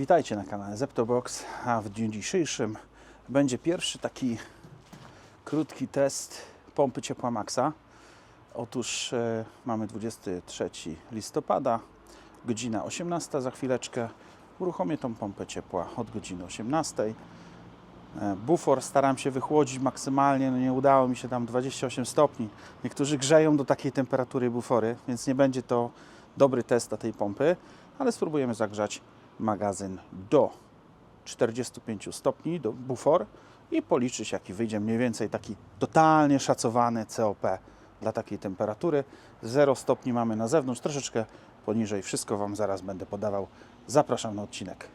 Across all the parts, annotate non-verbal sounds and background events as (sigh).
Witajcie na kanale Zeptobox, a w dniu dzisiejszym będzie pierwszy taki krótki test pompy ciepła Maxa. Otóż e, mamy 23 listopada, godzina 18 za chwileczkę. Uruchomię tą pompę ciepła od godziny 18. E, Bufor staram się wychłodzić maksymalnie, no nie udało mi się tam 28 stopni. Niektórzy grzeją do takiej temperatury bufory, więc nie będzie to dobry test dla tej pompy, ale spróbujemy zagrzać magazyn do 45 stopni, do bufor i policzyć jaki wyjdzie mniej więcej taki totalnie szacowany COP dla takiej temperatury. 0 stopni mamy na zewnątrz, troszeczkę poniżej. Wszystko Wam zaraz będę podawał. Zapraszam na odcinek.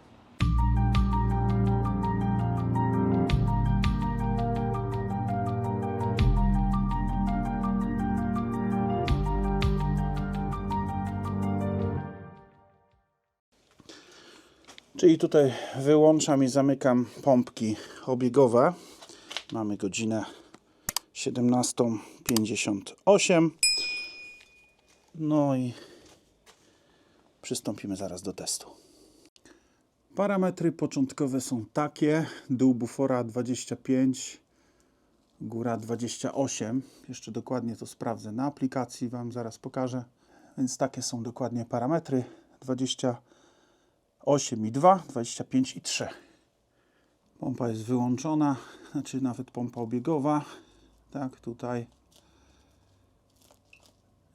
Czyli tutaj wyłączam i zamykam pompki obiegowe. Mamy godzinę 17.58. No i przystąpimy zaraz do testu. Parametry początkowe są takie. Dół bufora 25, góra 28. Jeszcze dokładnie to sprawdzę na aplikacji, Wam zaraz pokażę. Więc takie są dokładnie parametry. 20 8 i 2, 25 i 3. Pompa jest wyłączona, znaczy nawet pompa obiegowa. Tak, tutaj.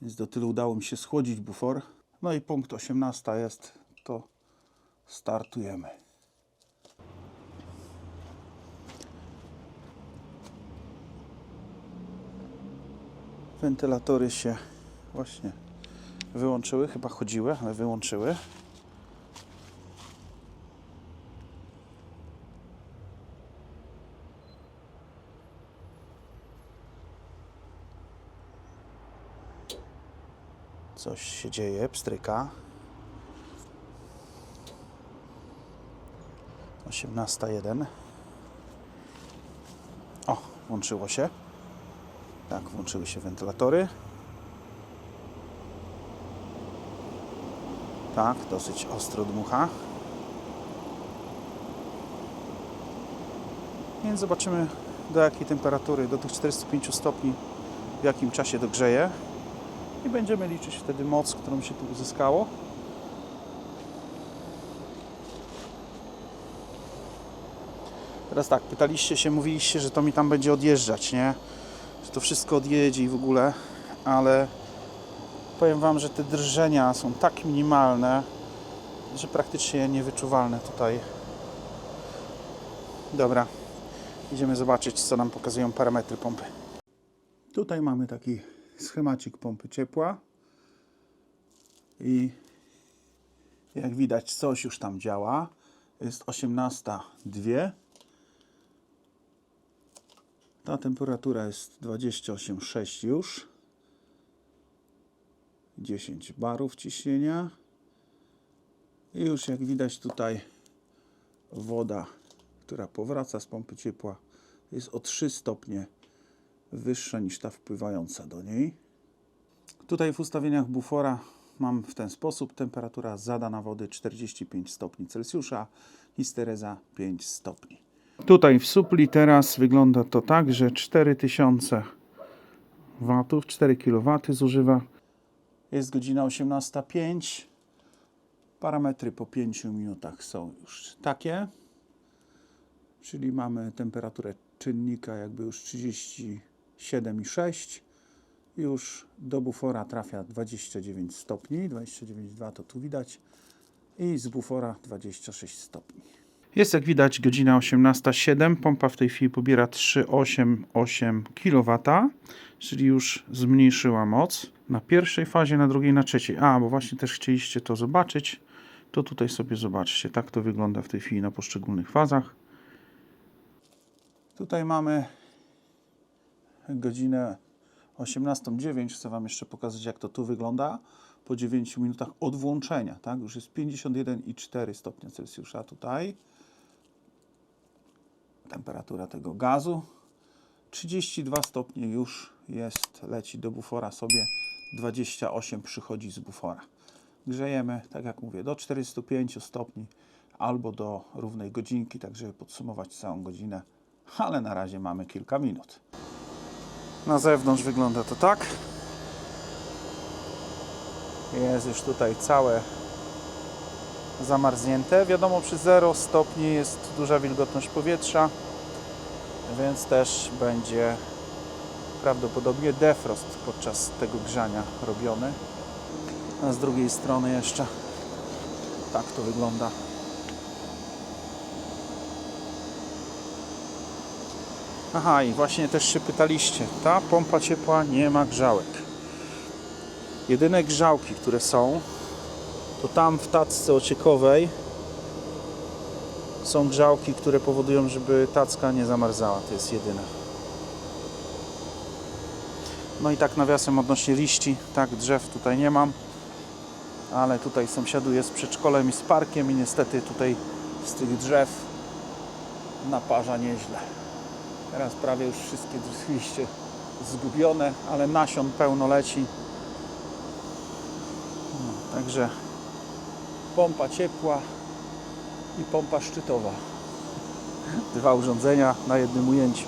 Więc do tylu udało mi się schłodzić bufor. No i punkt 18 jest, to startujemy. Wentylatory się właśnie wyłączyły, chyba chodziły, ale wyłączyły. Coś się dzieje, pstryka. 18.1. O, włączyło się. Tak, włączyły się wentylatory. Tak, dosyć ostro dmucha. Więc zobaczymy do jakiej temperatury, do tych 45 stopni, w jakim czasie dogrzeje i będziemy liczyć wtedy moc, którą się tu uzyskało. Teraz tak, pytaliście się, mówiliście, że to mi tam będzie odjeżdżać, nie? Że to wszystko odjedzie i w ogóle, ale powiem Wam, że te drżenia są tak minimalne, że praktycznie niewyczuwalne tutaj. Dobra, idziemy zobaczyć, co nam pokazują parametry pompy. Tutaj mamy taki schemacik pompy ciepła i jak widać coś już tam działa. Jest 18,2. Ta temperatura jest 28,6 już. 10 barów ciśnienia. I już jak widać tutaj woda, która powraca z pompy ciepła jest o 3 stopnie wyższa niż ta wpływająca do niej. Tutaj w ustawieniach bufora mam w ten sposób temperatura zadana wody 45 stopni Celsjusza, histereza 5 stopni. Tutaj w supli teraz wygląda to tak, że 4000 watów, 4 kW zużywa. Jest godzina 18.05. Parametry po 5 minutach są już takie. Czyli mamy temperaturę czynnika jakby już 37,6. Już do bufora trafia 29 stopni, 29,2 to tu widać. I z bufora 26 stopni. Jest jak widać godzina 18.07. Pompa w tej chwili pobiera 3,88 kW, czyli już zmniejszyła moc. Na pierwszej fazie, na drugiej, na trzeciej. A, bo właśnie też chcieliście to zobaczyć. To tutaj sobie zobaczcie. Tak to wygląda w tej chwili na poszczególnych fazach. Tutaj mamy godzinę 18.09. Chcę Wam jeszcze pokazać, jak to tu wygląda po 9 minutach od włączenia. Tak? Już jest 51,4 stopnia Celsjusza tutaj. Temperatura tego gazu. 32 stopnie już jest, leci do bufora sobie. 28 przychodzi z bufora. Grzejemy, tak jak mówię, do 45 stopni, albo do równej godzinki, tak żeby podsumować całą godzinę, ale na razie mamy kilka minut. Na zewnątrz wygląda to tak. Jest już tutaj całe zamarznięte. Wiadomo, przy 0 stopni jest duża wilgotność powietrza, więc też będzie prawdopodobnie defrost podczas tego grzania robiony. A z drugiej strony jeszcze tak to wygląda. Aha, i właśnie też się pytaliście, ta pompa ciepła nie ma grzałek. Jedyne grzałki, które są, to tam w tacce ociekowej są grzałki, które powodują, żeby tacka nie zamarzała. To jest jedyne. No i tak nawiasem odnośnie liści, tak drzew tutaj nie mam, ale tutaj sąsiaduję z przedszkolem i z parkiem i niestety tutaj z tych drzew naparza nieźle. Teraz prawie już wszystkie liście zgubione, ale nasion pełno leci. No, także pompa ciepła i pompa szczytowa. (laughs) Dwa urządzenia na jednym ujęciu.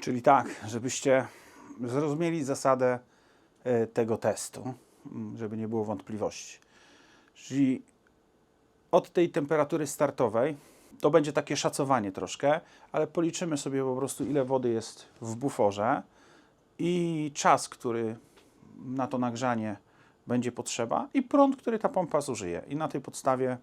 Czyli tak, żebyście zrozumieli zasadę e, tego testu, m, żeby nie było wątpliwości. Czyli od tej temperatury startowej to będzie takie szacowanie troszkę, ale policzymy sobie po prostu ile wody jest w buforze i czas, który na to nagrzanie będzie potrzeba i prąd, który ta pompa zużyje. I na tej podstawie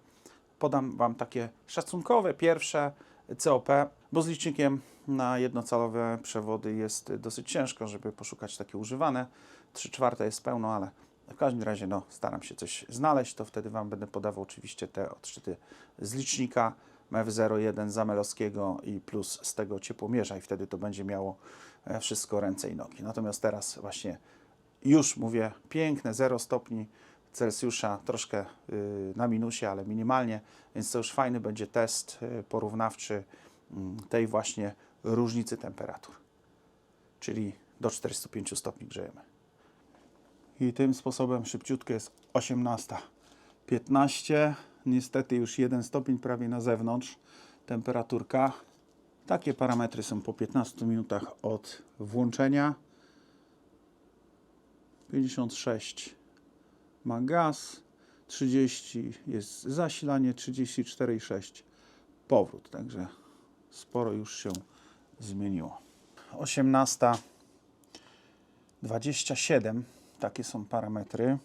podam Wam takie szacunkowe pierwsze COP, bo z licznikiem na jednocalowe przewody jest dosyć ciężko, żeby poszukać takie używane. 3 czwarte jest pełno, ale w każdym razie no, staram się coś znaleźć, to wtedy Wam będę podawał oczywiście te odczyty z licznika MEW01 Zamelowskiego i plus z tego ciepłomierza i wtedy to będzie miało e, wszystko ręce i nogi. Natomiast teraz właśnie już mówię piękne 0 stopni Celsjusza, troszkę y, na minusie, ale minimalnie, więc to już fajny będzie test y, porównawczy mm, tej właśnie różnicy temperatur. Czyli do 45 stopni grzejemy. I tym sposobem szybciutko jest 18.15. Niestety już 1 stopień prawie na zewnątrz. Temperaturka. Takie parametry są po 15 minutach od włączenia. 56 ma gaz, 30 jest zasilanie, 34,6 powrót. Także sporo już się zmieniło. 18.27 takie są parametry.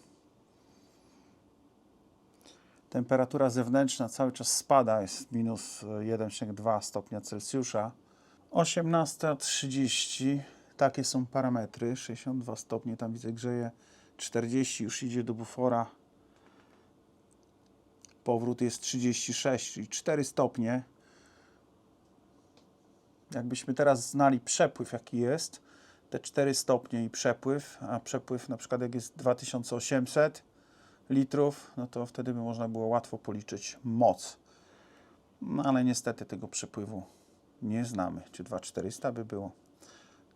Temperatura zewnętrzna cały czas spada, jest minus 1,2 stopnia Celsjusza. 18.30 takie są parametry, 62 stopnie, tam widzę grzeje, 40 już idzie do bufora. Powrót jest 36, czyli 4 stopnie. Jakbyśmy teraz znali przepływ jaki jest, te 4 stopnie i przepływ, a przepływ na przykład jak jest 2800 litrów, no to wtedy by można było łatwo policzyć moc. No ale niestety tego przepływu nie znamy. Czy 2400 by było?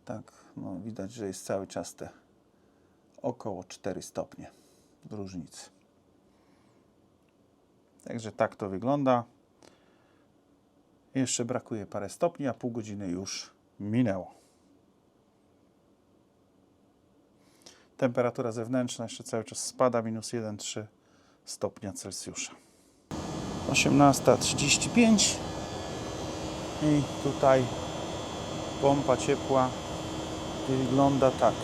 Tak, no widać, że jest cały czas te około 4 stopnie różnicy. Także tak to wygląda. Jeszcze brakuje parę stopni, a pół godziny już minęło. Temperatura zewnętrzna jeszcze cały czas spada, minus 1,3 stopnia Celsjusza. 18.35 i tutaj pompa ciepła wygląda tak.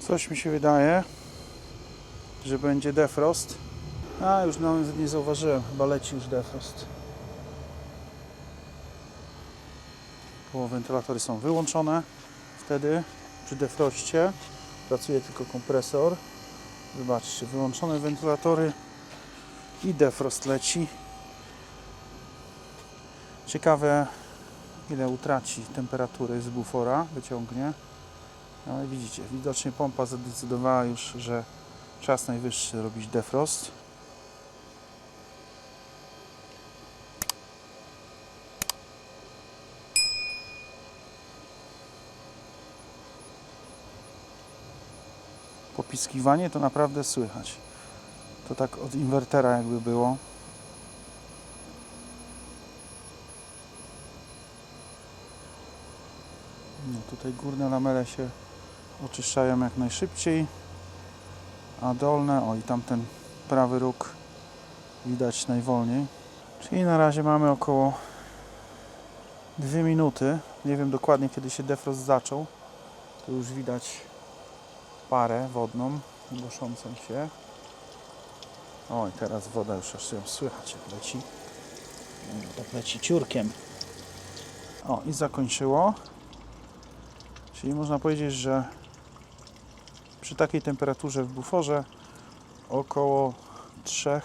Coś mi się wydaje, że będzie defrost. A, już nawet nie zauważyłem, chyba leci już defrost. Bo wentylatory są wyłączone. Wtedy przy defroście pracuje tylko kompresor. Zobaczcie, wyłączone wentylatory i defrost leci. Ciekawe, ile utraci temperatury z bufora, wyciągnie. Ale widzicie, widocznie pompa zadecydowała już, że czas najwyższy robić defrost. Popiskiwanie to naprawdę słychać. To tak od inwertera jakby było. No tutaj górne lamele się oczyszczają jak najszybciej, a dolne, o i tamten prawy róg widać najwolniej. Czyli na razie mamy około 2 minuty. Nie wiem dokładnie kiedy się defrost zaczął. Tu już widać parę wodną unoszącą się. Oj, teraz woda już aż ją słychać jak leci. Tak leci ciurkiem. O, i zakończyło. Czyli można powiedzieć, że przy takiej temperaturze w buforze około 3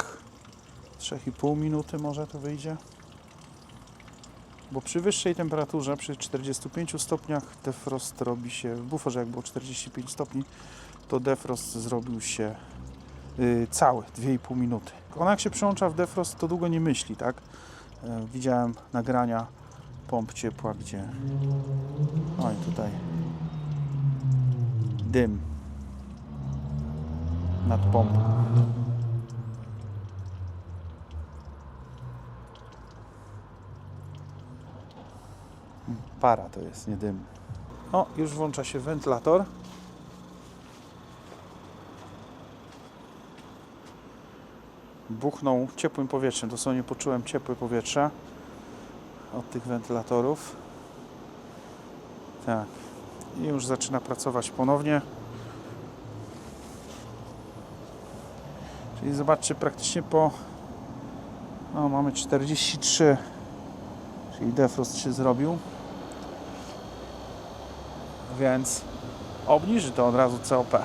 3,5 minuty może to wyjdzie. Bo przy wyższej temperaturze, przy 45 stopniach, defrost robi się, w buforze jak było 45 stopni, to defrost zrobił się y, cały, 2,5 minuty. Ona jak się przełącza w defrost, to długo nie myśli, tak? E, widziałem nagrania pomp ciepła, gdzie... Oj, tutaj dym nad pompą. Para to jest, nie dym. O, już włącza się wentylator. Buchnął ciepłym powietrzem. Dosłownie poczułem ciepłe powietrze od tych wentylatorów. Tak. I już zaczyna pracować ponownie. Czyli zobaczcie, praktycznie po. No, mamy 43 czyli defrost się zrobił. Więc obniży to od razu COP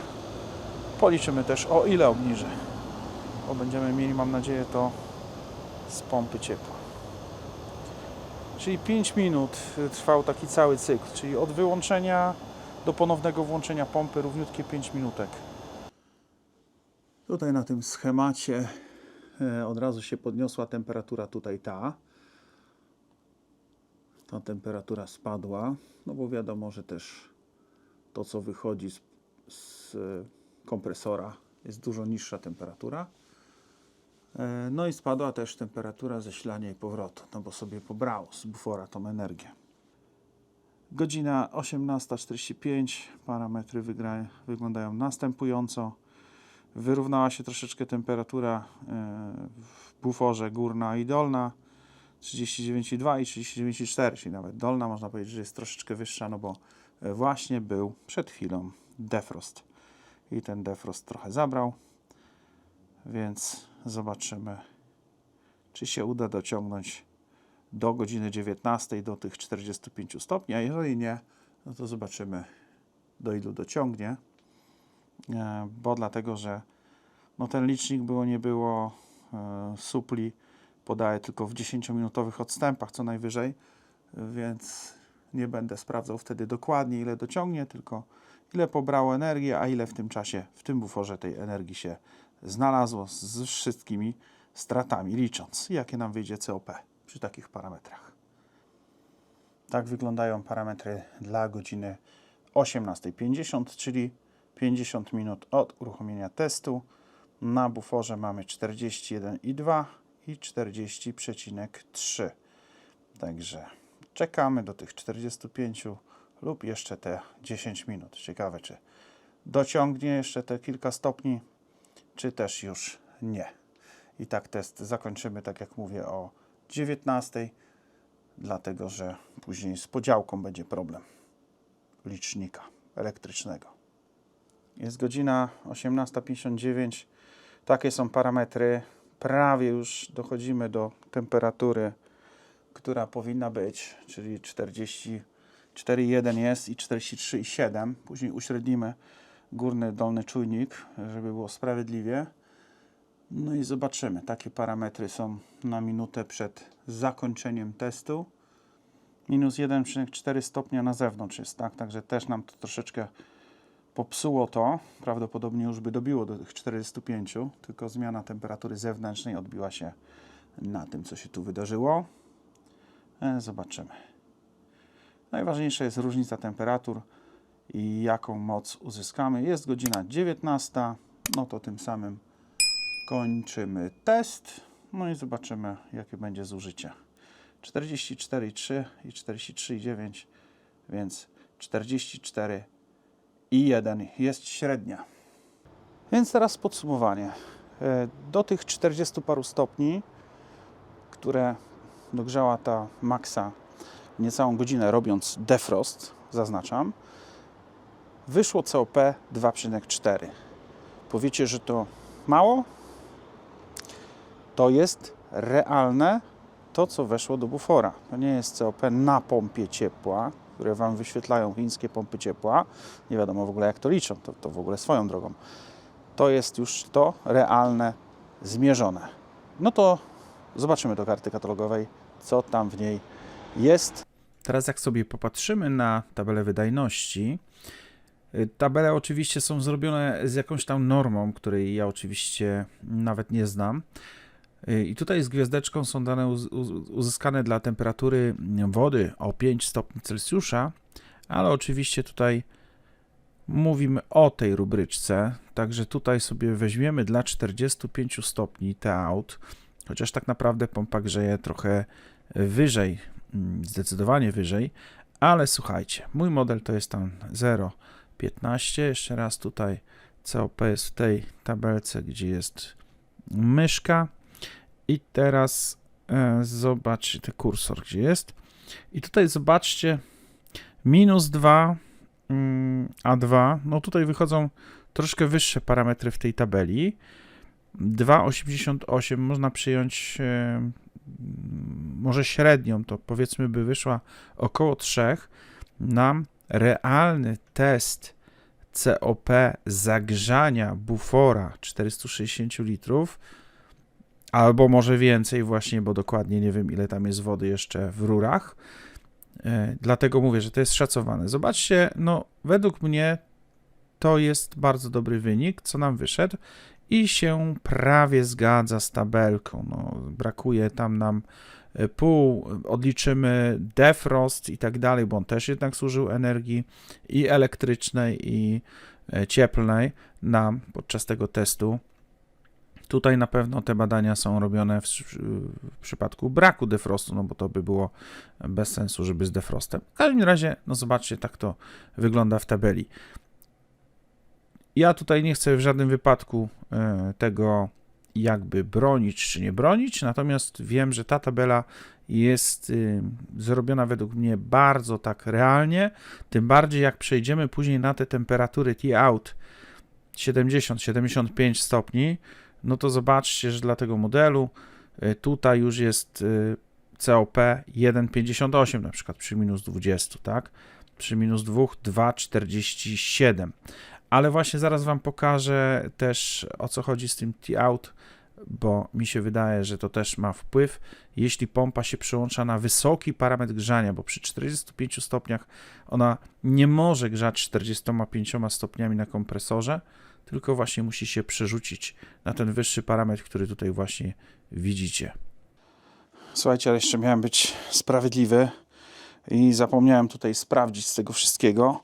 policzymy też o ile obniży. Bo będziemy mieli mam nadzieję to z pompy ciepła. Czyli 5 minut trwał taki cały cykl. Czyli od wyłączenia do ponownego włączenia pompy równiutkie 5 minutek. Tutaj na tym schemacie e, od razu się podniosła temperatura tutaj ta ta temperatura spadła, no bo wiadomo, że też to, co wychodzi z, z kompresora, jest dużo niższa temperatura. E, No i spadła też temperatura zasilania i powrotu, no bo sobie pobrało z bufora tą energię. Godzina 18.45, parametry wygra, wyglądają następująco. Wyrównała się troszeczkę temperatura e, w buforze górna i dolna. 39,2 i 39,4, czyli nawet dolna można powiedzieć, że jest troszeczkę wyższa, no bo e, właśnie był przed chwilą defrost. I ten defrost trochę zabrał, więc zobaczymy, czy się uda dociągnąć do godziny 19 do tych 45 stopni, a jeżeli nie, no to zobaczymy do ilu dociągnie, e, bo dlatego, że no ten licznik było nie było e, supli, podaję tylko w 10-minutowych odstępach co najwyżej, więc nie będę sprawdzał wtedy dokładnie ile dociągnie, tylko ile pobrało energii, a ile w tym czasie w tym buforze tej energii się znalazło z wszystkimi stratami licząc, jakie nam wyjdzie COP przy takich parametrach. Tak wyglądają parametry dla godziny 18.50, czyli 50 minut od uruchomienia testu. Na buforze mamy 41,2 i 40,3. Także czekamy do tych 45 lub jeszcze te 10 minut. Ciekawe, czy dociągnie jeszcze te kilka stopni, czy też już nie. I tak test zakończymy, tak jak mówię, o 19, dlatego że później z podziałką będzie problem licznika elektrycznego. Jest godzina 18.59. Takie są parametry prawie już dochodzimy do temperatury, która powinna być, czyli 44,1 jest i 43,7. Później uśrednimy górny, dolny czujnik, żeby było sprawiedliwie. No i zobaczymy. Takie parametry są na minutę przed zakończeniem testu. Minus 1,4 stopnia na zewnątrz jest, tak? Także też nam to troszeczkę popsuło to, prawdopodobnie już by dobiło do tych 45, tylko zmiana temperatury zewnętrznej odbiła się na tym, co się tu wydarzyło. E, zobaczymy. Najważniejsza jest różnica temperatur i jaką moc uzyskamy. Jest godzina 19, no to tym samym Kończymy test. No i zobaczymy, jakie będzie zużycie. 44,3 i 43,9, więc 44 i 1 jest średnia. Więc teraz podsumowanie. E, Do tych 40 paru stopni, które dogrzała ta Maxa niecałą godzinę robiąc defrost, zaznaczam, wyszło COP 2,4. Powiecie, że to mało? To jest realne to, co weszło do bufora. To nie jest COP na pompie ciepła, które Wam wyświetlają chińskie pompy ciepła. Nie wiadomo w ogóle, jak to liczą, to, to w ogóle swoją drogą. To jest już to realne, zmierzone. No to zobaczymy do karty katalogowej, co tam w niej jest. Teraz jak sobie popatrzymy na tabelę wydajności, y, tabele oczywiście są zrobione z jakąś tam normą, której ja oczywiście nawet nie znam. Y, I tutaj z gwiazdeczką są dane uz- uz- uzyskane dla temperatury wody o 5 stopni Celsjusza, ale oczywiście tutaj mówimy o tej rubryczce, także tutaj sobie weźmiemy dla 45 stopni T-out, chociaż tak naprawdę pompa grzeje trochę wyżej, mm, zdecydowanie wyżej, ale słuchajcie, mój model to jest tam 0,15, jeszcze raz tutaj COP jest w tej tabelce, gdzie jest myszka i teraz e, zobaczcie kursor, gdzie jest i tutaj zobaczcie minus 2 mm, A2, no tutaj wychodzą troszkę wyższe parametry w tej tabeli. 2,88 można przyjąć e, mm, może średnią, to powiedzmy by wyszła około 3. Nam realny test COP zagrzania bufora 460 litrów, albo może więcej właśnie, bo dokładnie nie wiem ile tam jest wody jeszcze w rurach. E, Dlatego mówię, że to jest szacowane. Zobaczcie, no według mnie to jest bardzo dobry wynik, co nam wyszedł i się prawie zgadza z tabelką. No, brakuje tam nam e, pół, odliczymy defrost i tak dalej, bo on też jednak służył energii i elektrycznej, i e, cieplnej nam podczas tego testu. Tutaj na pewno te badania są robione w, w przypadku braku defrostu, no bo to by było bez sensu, żeby z defrostem. W każdym razie, no zobaczcie, tak to wygląda w tabeli. Ja tutaj nie chcę w żadnym wypadku e, tego jakby bronić czy nie bronić, natomiast wiem, że ta tabela jest y, zrobiona według mnie bardzo tak realnie, tym bardziej jak przejdziemy później na te temperatury T-out 70-75 stopni, no to zobaczcie, że dla tego modelu y, tutaj już jest y, COP 1,58 na przykład przy minus 20, tak? Przy minus 2 2,47. Ale właśnie zaraz Wam pokażę też o co chodzi z tym T-out, bo mi się wydaje, że to też ma wpływ, jeśli pompa się przełącza na wysoki parametr grzania, bo przy 45 stopniach ona nie może grzać 45 stopniami na kompresorze, tylko właśnie musi się przerzucić na ten wyższy parametr, który tutaj właśnie widzicie. Słuchajcie, ale jeszcze miałem być sprawiedliwy i zapomniałem tutaj sprawdzić z tego wszystkiego,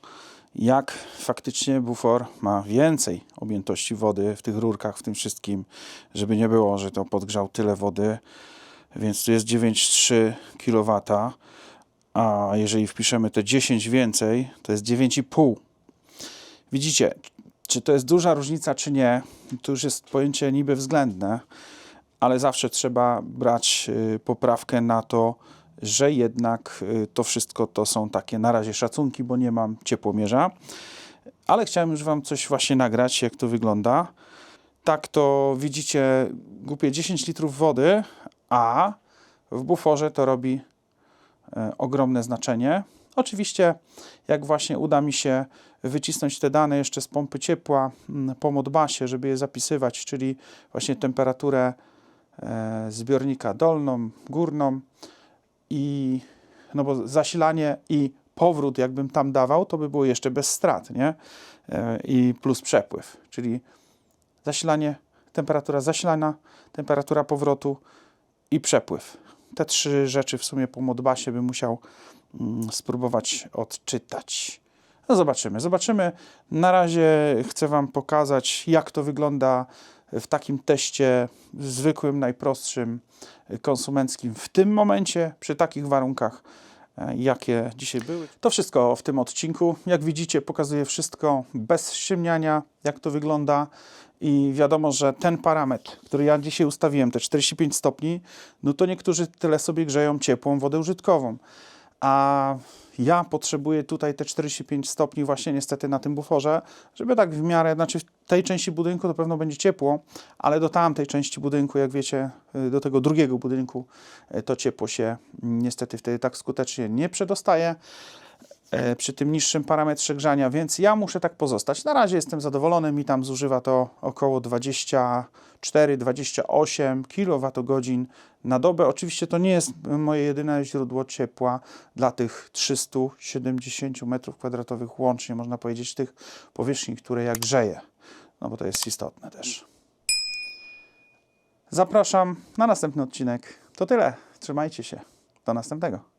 jak faktycznie bufor ma więcej objętości wody w tych rurkach, w tym wszystkim, żeby nie było, że to podgrzał tyle wody, więc tu jest 9,3 kW, a jeżeli wpiszemy te 10 więcej, to jest 9,5. Widzicie, czy to jest duża różnica, czy nie, to już jest pojęcie niby względne, ale zawsze trzeba brać y, poprawkę na to, że jednak y, to wszystko to są takie na razie szacunki, bo nie mam ciepłomierza. Ale chciałem już Wam coś właśnie nagrać, jak to wygląda. Tak to widzicie głupie 10 litrów wody, a w buforze to robi ogromne znaczenie. Oczywiście, jak właśnie uda mi się wycisnąć te dane jeszcze z pompy ciepła mm, po Modbasie, żeby je zapisywać, czyli właśnie temperaturę e, zbiornika dolną, górną i no bo zasilanie i powrót jakbym tam dawał, to by było jeszcze bez strat, nie? E, I plus przepływ, czyli zasilanie, temperatura zasilania, temperatura powrotu i przepływ. Te trzy rzeczy w sumie po Modbasie bym musiał mm, spróbować odczytać. No zobaczymy, zobaczymy. Na razie chcę Wam pokazać, jak to wygląda w takim teście zwykłym, najprostszym, konsumenckim w tym momencie, przy takich warunkach, jakie dzisiaj były. To wszystko w tym odcinku. Jak widzicie, pokazuję wszystko bez ściemniania, jak to wygląda. I wiadomo, że ten parametr, który ja dzisiaj ustawiłem, te 45 stopni, no to niektórzy tyle sobie grzeją ciepłą wodę użytkową. A ja potrzebuję tutaj te 45 stopni właśnie niestety na tym buforze, żeby tak w miarę, znaczy w tej części budynku to pewno będzie ciepło, ale do tamtej części budynku, jak wiecie, y, do tego drugiego budynku, y, to ciepło się niestety wtedy tak skutecznie nie przedostaje przy tym niższym parametrze grzania, więc ja muszę tak pozostać. Na razie jestem zadowolony, mi tam zużywa to około 24-28 kWh na dobę. Oczywiście to nie jest moje jedyne źródło ciepła dla tych 370 m2 łącznie, można powiedzieć, tych powierzchni, które ja grzeję, no bo to jest istotne też. Zapraszam na następny odcinek. To tyle. Trzymajcie się. Do następnego.